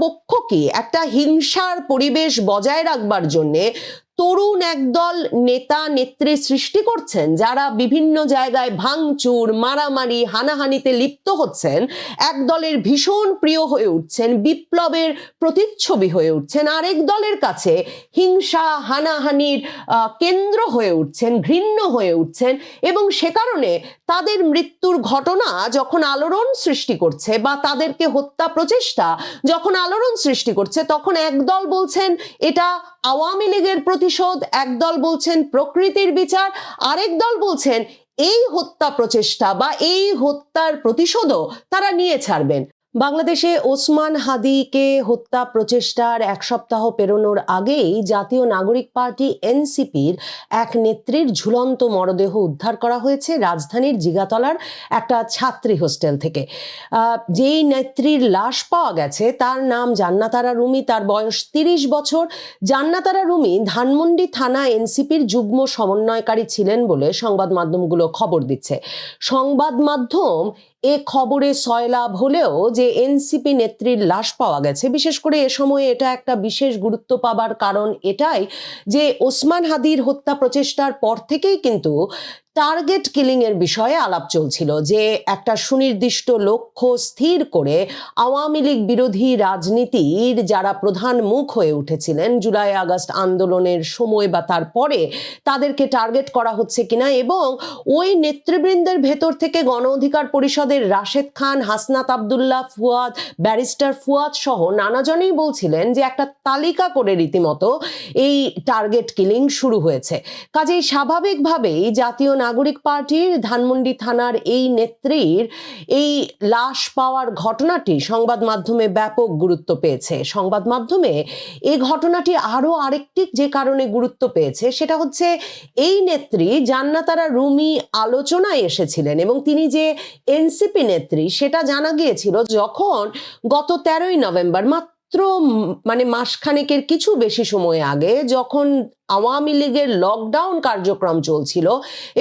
পক্ষ কি একটা হিংসার পরিবেশ বজায় রাখবার জন্যে তরুণ একদল নেতা নেত্রী সৃষ্টি করছেন, যারা বিভিন্ন জায়গায় ভাঙচুর, মারামারি, হানাহানিতে লিপ্ত হচ্ছেন এক দলের ভীষণ প্রিয় হয়ে উঠছেন, বিপ্লবের প্রতিচ্ছবি হয়ে উঠছেন, আরেক দলের কাছে হিংসা, হানাহানির কেন্দ্র হয়ে উঠছেন, ঘৃণ্য হয়ে উঠছেন এবং সে কারণে তাদের মৃত্যুর ঘটনা যখন আলোড়ন সৃষ্টি করছে বা তাদেরকে হত্যা প্রচেষ্টা যখন আলোড়ন সৃষ্টি করছে, তখন একদল বলছেন, এটা আওয়ামী লীগের প্রতিশোধ, একদল বলছেন প্রকৃতির বিচার, আরেক দল বলছেন এই হত্যা প্রচেষ্টা বা এই হত্যার প্রতিশোধও তারা নিয়ে ছাড়বেন। বাংলাদেশে ওসমান হাদিকে হত্যা প্রচেষ্টার এক সপ্তাহ পেরোনোর আগেই জাতীয় নাগরিক পার্টি এনসিপির এক নেত্রীর ঝুলন্ত মরদেহ উদ্ধার করা হয়েছে রাজধানীর জিগাতলার একটা ছাত্রী হোস্টেল থেকে। যেই নেত্রীর লাশ পাওয়া গেছে তার নাম জান্নাতারা রুমি, তার বয়স তিরিশ বছর। জান্নাতারা রুমি ধানমন্ডি থানা এনসিপির যুগ্ম সমন্বয়কারী ছিলেন বলে সংবাদ মাধ্যমগুলো খবর দিচ্ছে। সংবাদ মাধ্যম এ খবরে সয়লাভ হলেও যে এনসিপি নেত্রীর লাশ পাওয়া গেছে, বিশেষ করে এ সময়ে এটা একটা বিশেষ গুরুত্ব পাবার কারণ এটাই যে ওসমান হাদির হত্যা প্রচেষ্টার পর থেকেই কিন্তু টার্গেট কিলিং এর বিষয়ে আলাপ চলছিল যে একটা সুনির্দিষ্ট লক্ষ্য স্থির করে আওয়ামী লীগ বিরোধী রাজনীতির যারা প্রধান মুখ হয়ে উঠেছিলেন জুলাই আগস্ট আন্দোলনের সময় বা তারপরে তাদেরকে টার্গেট করা হচ্ছে কিনা এবং ওই নেতৃবৃন্দের ভেতর থেকে গণ অধিকার পরিষদের রাশেদ খান, হাসনাত আবদুল্লাহ ফুয়াদ, ব্যারিস্টার ফুয়াদ সহ নানাজনেই বলছিলেন যে একটা তালিকা করে রীতিমতো এই টার্গেট কিলিং শুরু হয়েছে। কাজেই স্বাভাবিকভাবেই জাতীয় নাগরিক পার্টির ধানমন্ডি থানার এই নেত্রীর এই লাশ পাওয়ার ঘটনাটি সংবাদ মাধ্যমে ব্যাপক গুরুত্ব পেয়েছে। সংবাদ মাধ্যমে এই ঘটনাটি আরও আরেকটি যে কারণে গুরুত্ব পেয়েছে সেটা হচ্ছে এই নেত্রী জান্নাতারা রুমি আলোচনায় এসেছিলেন এবং তিনি যে এনসিপি নেত্রী সেটা জানা গিয়েছিল যখন গত তেরোই নভেম্বর, মাত্র মানে মাসখানেকের কিছু বেশি সময় আগে যখন আওয়ামী লীগের লকডাউন কার্যক্রম চলছিল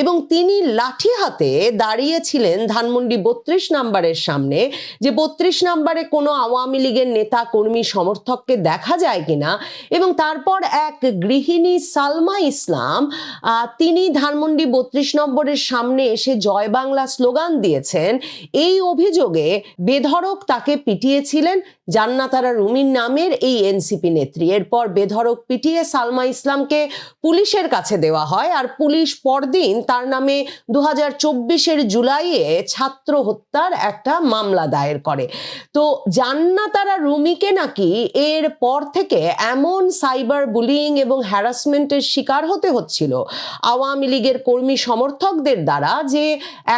এবং তিনি লাঠি হাতে দাঁড়িয়েছিলেন ধানমন্ডি বত্রিশ নাম্বারের সামনে যে বত্রিশ নাম্বারে কোনো আওয়ামী লীগের নেতা, কর্মী, সমর্থককে দেখা যায় কিনা এবং তারপর এক গৃহিণী সালমা ইসলাম তিনি ধানমন্ডি বত্রিশ নম্বরের সামনে এসে জয় বাংলা স্লোগান দিয়েছেন। এই অভিযোগে বেধড়ক তাকে পিটিয়েছিলেন জান্নাতারা রুমির নামের এই এনসিপি নেত্রী। এরপর বেধড়ক পিটিয়ে সালমা ইসলামকে পুলিশের কাছে দেওয়া হয় আর পুলিশ পরদিন তার নামে দু হাজার জুলাইয়ে ছাত্র হত্যার একটা মামলা দায়ের করে। তো জান্নাতারা রুমিকে নাকি এর পর থেকে এমন সাইবার বুলিং এবং হ্যারাসমেন্টের শিকার হতে হচ্ছিল আওয়ামী লীগের কর্মী সমর্থকদের দ্বারা যে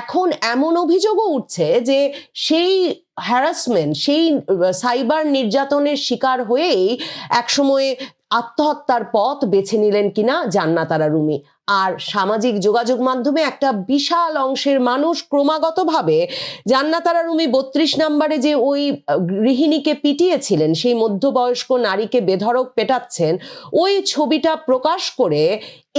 এখন এমন অভিযোগও উঠছে যে সেই হ্যারাসমেন্ট, সেই সাইবার নির্যাতনের শিকার হয়েই একসময় আত্মহত্যার পথ বেছে নিলেন কিনা জান্নাতারা রুমি। আর সামাজিক যোগাযোগ মাধ্যমে একটা বিশাল অংশের মানুষ ক্রমাগতভাবে জান্নাতারা রুমি বত্রিশ নম্বরে যে ওই গৃহিণীকে পিটিয়েছিলেন, সেই মধ্যবয়স্ক নারীকে বেধরক পেটাচ্ছেন, ওই ছবিটা প্রকাশ করে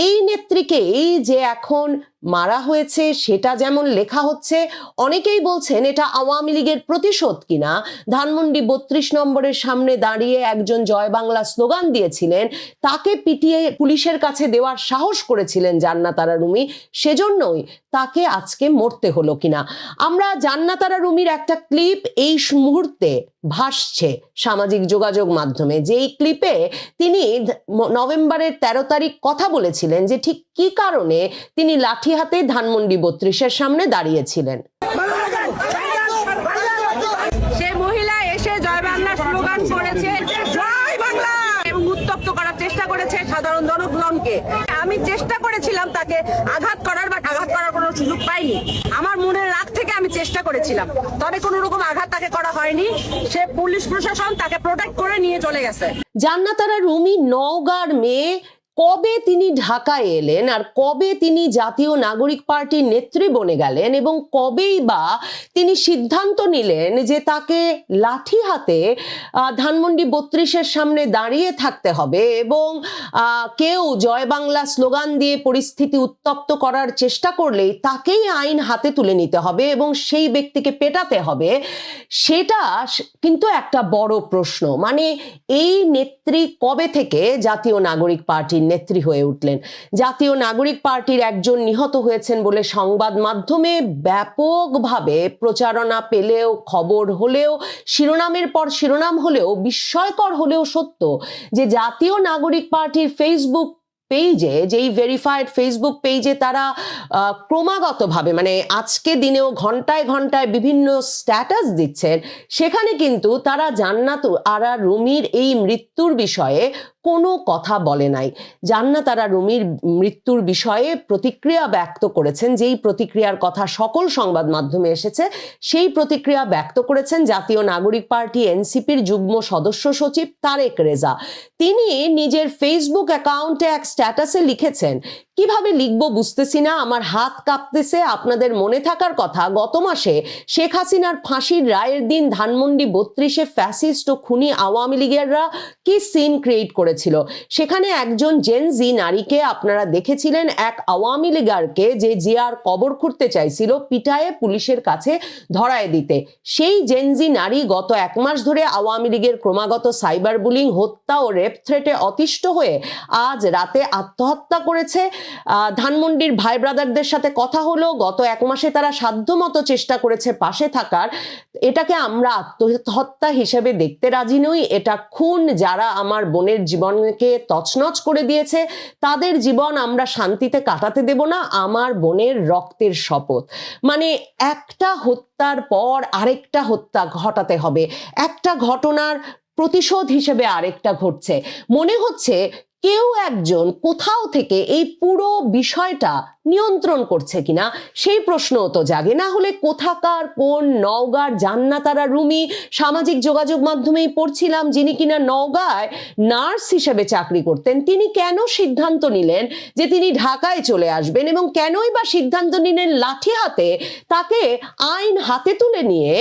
এই নেত্রীকেই যে এখন মারা হয়েছে, সেটা যেমন লেখা হচ্ছে, অনেকেই বলছেন এটা আওয়ামী লীগের প্রতিশোধ কিনা। ধানমন্ডি বত্রিশ নম্বরের সামনে দাঁড়িয়ে একজন জয় বাংলা স্লোগান দিয়েছিলেন, তাকে পিটিয়ে পুলিশের কাছে দেওয়ার সাহস করেছিলেন জান্নাতারা রুমি, সেজন্যই তাকে আজকে মরতে হলো কিনা। আমরা জান্নাতারা রুমির একটা ক্লিপ এই মুহূর্তে ভাসছে সামাজিক যোগাযোগ মাধ্যমে। যেই ক্লিপে তিনি নভেম্বরের তেরো তারিখ কথা বলেছিলেন যে ঠিক কি কারণে তিনি লাঠি হাতে ধানমন্ডি বত্রিশের সামনে দাঁড়িয়েছিলেন। আমি চেষ্টা করেছিলাম তাকে আঘাত করার বা আঘাত করার কোনো সুযোগ পাইনি। আমার মনে থেকে আমি চেষ্টা করেছিলাম। তবে কোনো রকম আঘাত তাকে করা হয়নি। সে পুলিশ প্রশাসন তাকে প্রোটেক্ট করে নিয়ে চলে গেছে। জান্নাতারা রুমি নওগাঁর মেয়ে কবে তিনি ঢাকায় এলেন আর কবে তিনি জাতীয় নাগরিক পার্টির নেত্রী বনে গেলেন এবং কবেই বা তিনি সিদ্ধান্ত নিলেন যে তাকে লাঠি হাতে ধানমন্ডি বত্রিশের সামনে দাঁড়িয়ে থাকতে হবে এবং কেউ জয় বাংলা স্লোগান দিয়ে পরিস্থিতি উত্তপ্ত করার চেষ্টা করলেই তাকেই আইন হাতে তুলে নিতে হবে এবং সেই ব্যক্তিকে পেটাতে হবে। সেটা কিন্তু একটা বড় প্রশ্ন। মানে এই নেত্রী কবে থেকে জাতীয় নাগরিক পার্টির নেত্রী হয়ে উঠলেন। জাতীয় নাগরিক পার্টির একজন নিহত হয়েছেন বলে সংবাদ মাধ্যমে ব্যাপকভাবে প্রচারণা পেলেও, খবর হলেও, শিরোনামের পর শিরোনাম হলেও, বিস্ময়কর হলেও সত্য যে জাতীয় নাগরিক পার্টির ফেসবুক পেজে যেই ভেরিফাইড ফেসবুক পেজে তারা ক্রমাগতভাবে মানে আজকে দিনেও ঘন্টায় ঘন্টায় বিভিন্ন স্ট্যাটাস দিচ্ছেন, সেখানে কিন্তু তারা জান্নাত আরা রুমির এই মৃত্যুর বিষয়ে কোনো কথা বলে নাই। জান্নাত তারা রুমির মৃত্যুর বিষয়ে প্রতিক্রিয়া ব্যক্ত করেছেন, যেই প্রতিক্রিয়ার কথা সকল সংবাদ মাধ্যমে এসেছে, সেই প্রতিক্রিয়া ব্যক্ত করেছেন জাতীয় নাগরিক পার্টি, এনসিপির যুগ্ম সদস্য সচিব তারেক রেজা। তিনি নিজের ফেসবুক অ্যাকাউন্টে এক স্ট্যাটাসে লিখেছেন কীভাবে লিখব বুঝতেছি না, আমার হাত কাঁপতেছে, আপনাদের মনে থাকার কথা, গত মাসে শেখ হাসিনার ফাঁসির রায়ের দিন ধানমন্ডি বত্রিশে ফ্যাসিস্ট ও খুনি আওয়ামী লীগেররা কি সিন ক্রিয়েট করেছিল? সেখানে একজন জেনজি নারীকে আপনারা দেখেছিলেন, এক আওয়ামী লীগারকে যে জিয়ার কবর খুঁড়তে চাইছিল পিটায়ে পুলিশের কাছে ধরায় দিতে। সেই জেনজি নারী গত এক মাস ধরে আওয়ামী লীগের ক্রমাগত সাইবার বুলিং, হত্যা ও রেপ থ্রেটে অতিষ্ঠ হয়ে আজ রাতে আত্মহত্যা করেছে। ধানমন্ডির ভাই ব্রাদারদের সাথে কথা হলো। গত এক মাসে তারা সাধ্যমতো চেষ্টা করেছে পাশে থাকার। এটাকে আমরা আত্মহত্যা হিসেবে দেখতে রাজি নই। এটা খুন যারা আমার বোনের জীবনকে তছনছ করে দিয়েছে, তাদের জীবন আমরা শান্তিতে কাটাতে দেব না। আমার বোনের রক্তের শপথ। মানে একটা হত্যার পর আরেকটা হত্যা ঘটাতে হবে। একটা ঘটনার প্রতিশোধ হিসেবে আরেকটা ঘটছে। মনে হচ্ছে কেউ একজন কোথাও থেকে এই পুরো বিষয়টা নিয়ন্ত্রণ করছে কিনা সেই প্রশ্নও তো জাগে। না হলে কোথাকার, কোন নওগাঁর জান্নাতারা রুমি সামাজিক যোগাযোগ মাধ্যমেই পড়ছিলাম, যিনি কিনা নওগাঁয় নার্স হিসেবে চাকরি করতেন, তিনি কেন সিদ্ধান্ত নিলেন যে তিনি ঢাকায় চলে আসবেন এবং কেনই বা সিদ্ধান্ত নিলেন লাঠি হাতে তাকে আইন হাতে তুলে নিয়ে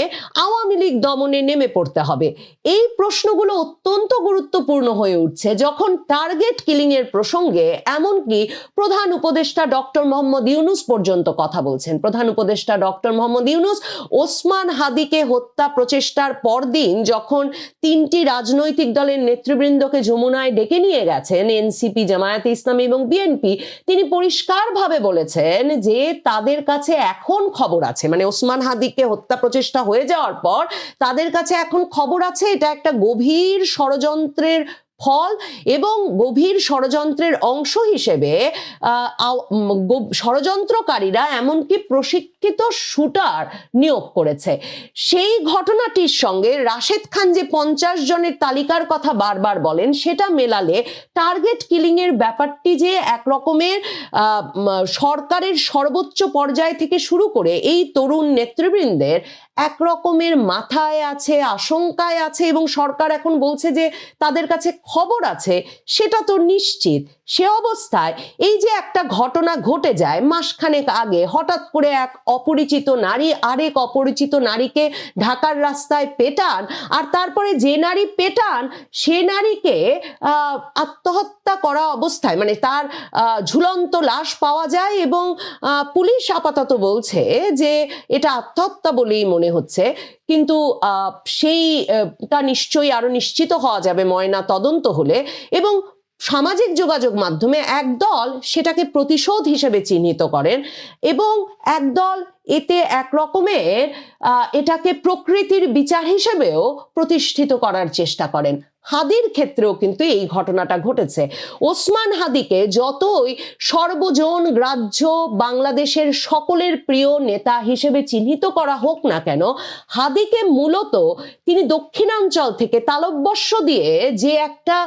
আওয়ামী লীগ দমনে নেমে পড়তে হবে? এই প্রশ্নগুলো অত্যন্ত গুরুত্বপূর্ণ হয়ে উঠছে। যখন টার্গেট কিলিং এর প্রসঙ্গে এমনকি প্রধান উপদেষ্টা ডক্টর মোহাম্মদ ইউনুস পর্যন্ত কথা বলছেন। প্রধান উপদেষ্টা ডক্টর মোহাম্মদ ইউনুস ওসমান হাদিকে হত্যা প্রচেষ্টার পরদিন যখন তিনটি রাজনৈতিক দলের নেতৃবৃন্দকে যমুনায় ডেকে নিয়ে গেছেন এনসিপি, জামায়াতে ইসলামী এবং বিএনপি, তিনি পরিষ্কারভাবে বলেছেন যে তাদের কাছে এখন খবর আছে। মানে ওসমান হাদিকে হত্যা প্রচেষ্টা হয়ে যাওয়ার পর তাদের কাছে এখন খবর আছে। এটা একটা গভীর ষড়যন্ত্রের ফল এবং গভীর ষড়যন্ত্রের অংশ হিসেবে ষড়যন্ত্রকারীরা এমনকি প্রশিক্ষিত শুটার নিয়োগ করেছে। সেই ঘটনাটির সঙ্গে রাশেদ খান যে পঞ্চাশ জনের তালিকার কথা বারবার বলেন, সেটা মেলালে টার্গেট কিলিং এর ব্যাপারটি যে এক রকমের সরকারের সর্বোচ্চ পর্যায় থেকে শুরু করে এই তরুণ নেতৃবৃন্দের এক রকমের মাথায় আছে, আশঙ্কায় আছে এবং সরকার এখন বলছে যে তাদের কাছে খবর আছে সেটা তো নিশ্চিত। সে অবস্থায় এই যে একটা ঘটনা ঘটে যায় মাসখানেক আগে হঠাৎ করে এক অপরিচিত নারী আরেক অপরিচিত নারীকে ঢাকার রাস্তায় পেটান আর তারপরে যে নারী পেটান সে নারীকে আত্মহত্যা করা অবস্থায় মানে তার ঝুলন্ত লাশ পাওয়া যায় এবং পুলিশ আপাতত বলছে যে এটা আত্মহত্যা বলেই মনে হচ্ছে। কিন্তু আহ, সেইটা নিশ্চয়ই আরও নিশ্চিত হওয়া যাবে ময়না তদন্ত হলে এবং সামাজিক যোগাযোগ মাধ্যমে একদল সেটাকে প্রতিশোধ হিসেবে চিহ্নিত করেন এবং একদল এতে এক রকমের এটাকে প্রকৃতির বিচার হিসেবেও প্রতিষ্ঠিত করার চেষ্টা করেন। হাদির ক্ষেত্রেও কিন্তু এই ঘটনাটা ঘটেছে। ওসমান হাদিকে যতই সর্বজন গ্রাহ্য বাংলাদেশের সকলের প্রিয় নেতা হিসেবে চিহ্নিত করা হোক না কেন, হাদিকে মূলত তিনি দক্ষিণাঞ্চল থেকে তালব্যস্য দিয়ে যে একটা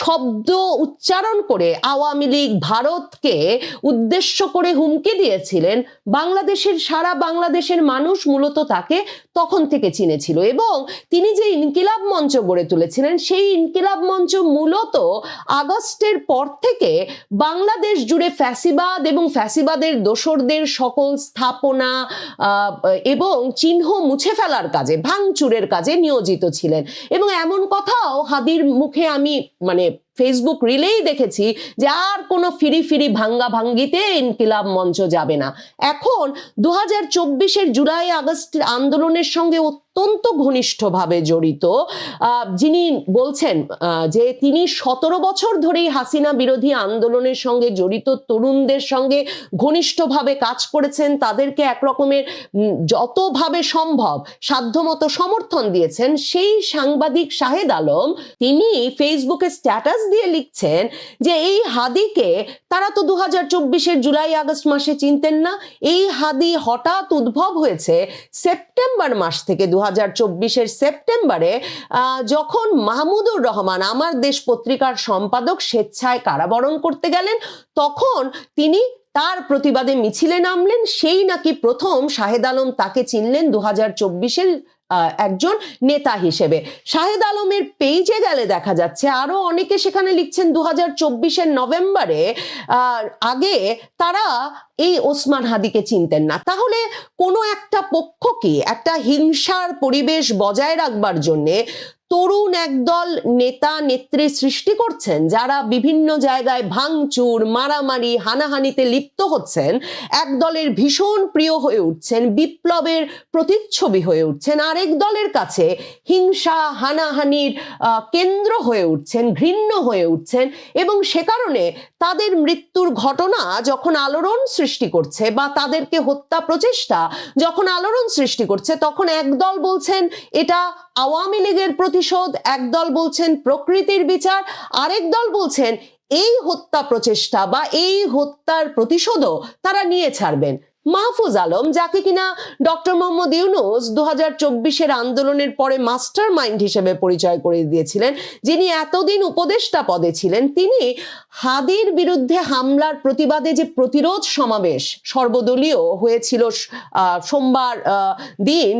শব্দ উচ্চারণ করে আওয়ামী লীগ, ভারতকে উদ্দেশ্য করে হুমকি দিয়েছিলেন, বাংলাদেশের সারা বাংলাদেশের মানুষ মূলত তাকে তখন থেকে চিনেছিল এবং তিনি যে ইনকিলাব মঞ্চ গড়ে তুলেছিলেন, সেই ইনকিলাব মঞ্চ মূলত আগস্টের পর থেকে বাংলাদেশ জুড়ে ফ্যাসিবাদ এবং ফ্যাসিবাদের দোসরদের সকল স্থাপনা এবং চিহ্ন মুছে ফেলার কাজে, ভাঙচুরের কাজে নিয়োজিত ছিলেন। এবং এমন কথাও হাদির মুখে আমি মানে ফেসবুক রিলেই দেখেছি যে আর কোনো ফিরি ফিরি ভাঙ্গা ভাঙ্গিতে ইনকিলাব মঞ্চ যাবে না। এখন দু হাজার জুলাই আগস্ট আন্দোলনের সঙ্গে অত্যন্ত ঘনিষ্ঠভাবে জড়িত। যিনি বলছেন যে তিনি সতেরো বছর ধরেই হাসিনা বিরোধী আন্দোলনের সঙ্গে জড়িত, তরুণদের সঙ্গে ঘনিষ্ঠভাবে কাজ করেছেন, তাদেরকে একরকমের যতভাবে সম্ভব সাধ্যমতো সমর্থন দিয়েছেন, সেই সাংবাদিক শাহেদ আলম তিনি ফেসবুকে স্ট্যাটাস দিয়ে লিখছেন যে এই হাদিকে তারা তো দু হাজার চব্বিশের জুলাই, আগস্ট মাসে চিনতেন না। এই হাদি হঠাৎ উদ্ভব হয়েছে সেপ্টেম্বর মাস থেকে দু হাজার সেপ্টেম্বরে যখন মাহমুদুর রহমান, আমার দেশ পত্রিকার সম্পাদক, স্বেচ্ছায় কারাবরণ করতে গেলেন, তখন তিনি তার প্রতিবাদে মিছিলে নামলেন। সেই নাকি প্রথম শাহেদ আলম তাকে চিনলেন দু হাজার চব্বিশের একজন নেতা হিসেবে। শাহেদ আলমের পেজে গেলে দেখা যাচ্ছে আরও অনেকে সেখানে লিখছেন দু হাজার চব্বিশের নভেম্বরে আগে তারা এই ওসমান হাদিকে চিনতেন না। তাহলে কোনো একটা পক্ষকে একটা হিংসার পরিবেশ বজায় রাখবার জন্যে তরুণ একদল নেতা নেত্রী সৃষ্টি করছেন, যারা বিভিন্ন জায়গায় ভাঙচুর, মারামারি, হানাহানিতে লিপ্ত হচ্ছেন এক দলের ভীষণ প্রিয় হয়ে উঠছেন, বিপ্লবের প্রতিচ্ছবি হয়ে উঠছেন, আরেক দলের কাছে হিংসা, হানাহানির কেন্দ্র হয়ে উঠছেন, ঘৃণ্য হয়ে উঠছেন এবং সে কারণে তাদের মৃত্যুর ঘটনা যখন আলোড়ন সৃষ্টি করছে বা তাদেরকে হত্যা প্রচেষ্টা যখন আলোড়ন সৃষ্টি করছে, তখন একদল বলছেন, এটা আওয়ামী লীগের প্রতিশোধ একদল বলছেন প্রকৃতির বিচার, আরেক দল বলছেন এই হত্যা প্রচেষ্টা বা এই হত্যার প্রতিশোধও তারা নিয়ে ছাড়বেন। মাহফুজ আলম, যাকে কিনা ডক্টর মোহাম্মদ ইউনুস দু হাজার আন্দোলনের পরে মাস্টার মাইন্ড হিসেবে পরিচয় করে দিয়েছিলেন, যিনি এতদিন উপদেষ্টা পদে ছিলেন, তিনি হাদির বিরুদ্ধে হামলার প্রতিবাদে যে প্রতিরোধ সমাবেশ সর্বদলীয় হয়েছিল সোমবার দিন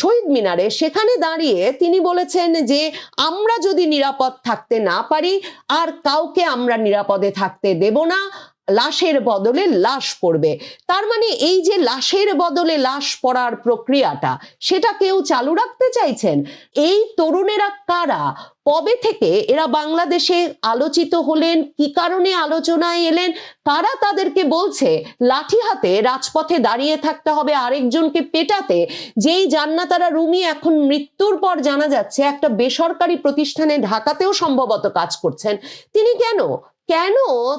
শহীদ মিনারে, সেখানে দাঁড়িয়ে তিনি বলেছেন যে আমরা যদি নিরাপদ থাকতে না পারি, আর কাউকে আমরা নিরাপদে থাকতে দেব না লাশের বদলে লাশ পড়বে। তার মানে এই যে লাশের বদলে লাশ পড়ার প্রক্রিয়াটা, সেটা কেউ চালু রাখতে চাইছেন? এই তরুণেরা কারা? কবে থেকে এরা বাংলাদেশে আলোচিত হলেন? কি কারণে আলোচনায় এলেন? কারা তাদেরকে বলছে, লাঠি হাতে রাজপথে দাঁড়িয়ে থাকতে হবে আরেকজনকে পেটাতে? যেই জান্নাতারা রুমি এখন মৃত্যুর পর জানা যাচ্ছে, একটা বেসরকারি প্রতিষ্ঠানে ঢাকাতেও সম্ভবত কাজ করছেন। তিনি কেন? কেন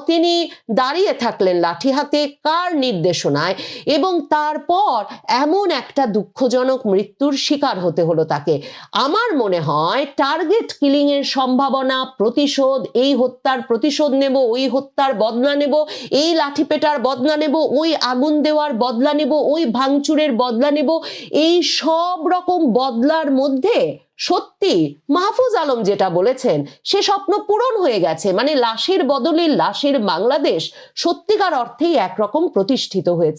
তিনি দাঁড়িয়ে থাকলেন লাঠি হাতে কার নির্দেশনায়? এবং তারপর এমন একটা দুঃখজনক মৃত্যুর শিকার হতে হলো তাকে। আমার মনে হয় টার্গেট কিলিং এর সম্ভাবনা, প্রতিশোধ, এই হত্যার প্রতিশোধ নেব, ওই হত্যার বদলা নেব, এই লাঠি পেটার বদলা নেব, ওই আগুন দেওয়ার বদলা নেব, ওই ভাঙচুরের বদলা নেব, এই সব রকম বদলার মধ্যে সত্যি, মাহফুজ আলম যেটা বলেছেন, সে স্বপ্ন পূরণ হয়ে গেছে। মানে লাশের বদলে লাশের বাংলাদেশ সত্যিকার অর্থেই একরকম প্রতিষ্ঠিত হয়েছে।